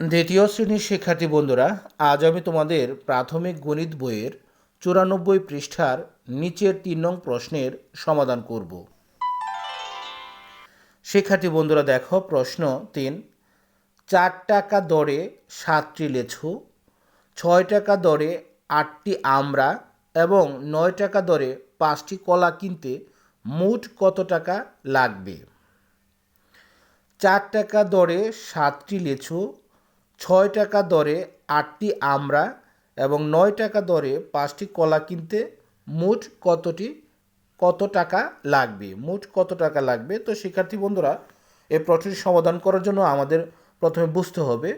দ্বিতীয় শ্রেণির শিক্ষার্থী বন্ধুরা, আজ আমি তোমাদের প্রাথমিক গণিত বইয়ের চুরানব্বই পৃষ্ঠার নিচের তিন নং প্রশ্নের সমাধান করব। শিক্ষার্থী বন্ধুরা, দেখো প্রশ্ন তিন। চার টাকা দরে সাতটি লেছু, ছয় টাকা দরে আটটি আমরা এবং নয় টাকা দরে পাঁচটি কলা কিনতে মোট কত টাকা লাগবে? চার টাকা দরে সাতটি লেচু ছয় টাকা দরে আটটি আমড়া এবং নয় টাকা দরে পাঁচটি কলা কিনতে মোট কতটি, কত টাকা লাগবে? মোট কত টাকা লাগবে? তো শিক্ষার্থী বন্ধুরা, এই প্রশ্নটি সমাধান করার জন্য আমাদের প্রথমে বুঝতে হবে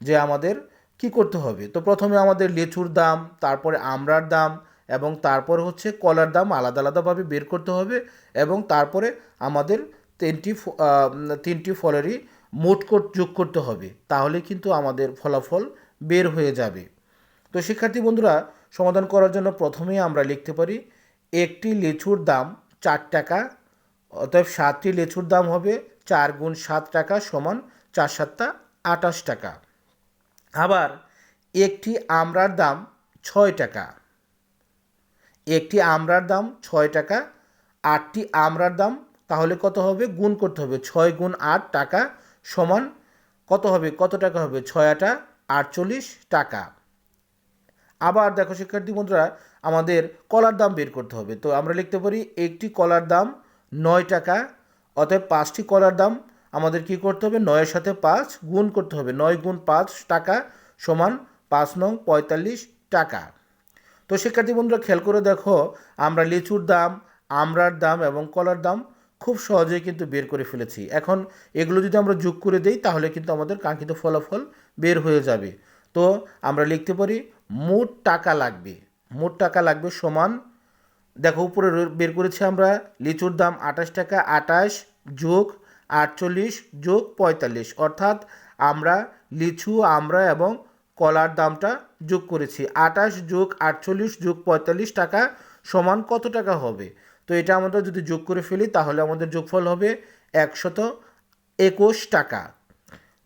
যে আমাদের কি করতে হবে। তো প্রথমে আমাদের লেচুর দাম, তারপরে আমড়ার দাম এবং তারপরে হচ্ছে কলার দাম আলাদা আলাদাভাবে বের করতে হবে এবং তারপরে আমাদের তিনটি তিনটি ফলেরই মোট কোট যোগ করতে হবে, তাহলে কিন্তু আমাদের ফলাফল বের হয়ে যাবে। তো শিক্ষার্থী বন্ধুরা, সমাধান করার জন্য প্রথমেই আমরা লিখতে পারি, একটি লিচুর দাম চার টাকা, অতএব সাতটি লিচুর দাম হবে চার গুণ সাত টাকা সমান চার সাতটা আটাশ টাকা। আবার একটি আমড়ার দাম ছয় টাকা, একটি আমড়ার দাম ছয় টাকা, আটটি আমড়ার দাম তাহলে কত হবে? গুণ করতে হবে, ছয় গুণ আট টাকা সমান কত হবে? কত টাকা হবে? ছয় আটা আটচল্লিশ টাকা। আবার দেখো, শিক্ষার্থী বন্ধুরা, আমাদের কলার দাম বের করতে হবে। তো আমরা লিখতে পারি, একটি কলার দাম নয় টাকা, অতএব পাঁচটি কলার দাম আমাদের কি করতে হবে? নয়ের সাথে পাঁচ গুণ করতে হবে। নয় গুণ পাঁচ টাকা সমান পাঁচ নং পঁয়তাল্লিশ টাকা। তো শিক্ষার্থী বন্ধুরা, খেয়াল করে দেখো, আমরা লিচুর দাম আমড়ার দাম এবং কলার দাম খুব সহজেই কিন্তু বের করে ফেলেছি। এখন এগুলো যদি আমরা যোগ করে দেই, তাহলে কিন্তু আমাদের কাঙ্ক্ষিত ফলাফল বের হয়ে যাবে। তো আমরা লিখতে পারি, মোট টাকা লাগবে। মোট টাকা লাগবে সমান, দেখো উপরে বের করেছি আমরা, লিচুর দাম আঠাশ টাকা, আঠাশ যোগ আটচল্লিশ যোগ পঁয়তাল্লিশ। অর্থাৎ আমরা লিচু, আমরা এবং কলার দামটা যোগ করেছি। আঠাশ যোগ আটচল্লিশ যোগ পঁয়তাল্লিশ টাকা সমান কত টাকা হবে? তো এটা আমরা যদি যোগ করে ফেলি, তাহলে আমাদের যোগফল হবে একশত একুশ টাকা।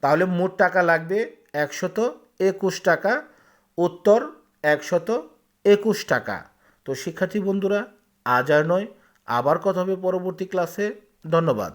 তাহলে মোট টাকা লাগবে একশত একুশ টাকা, উত্তর একশত একুশ টাকা। তো শিক্ষার্থী বন্ধুরা, আজ আর নয়, আবার কথা হবে পরবর্তী ক্লাসে ধন্যবাদ।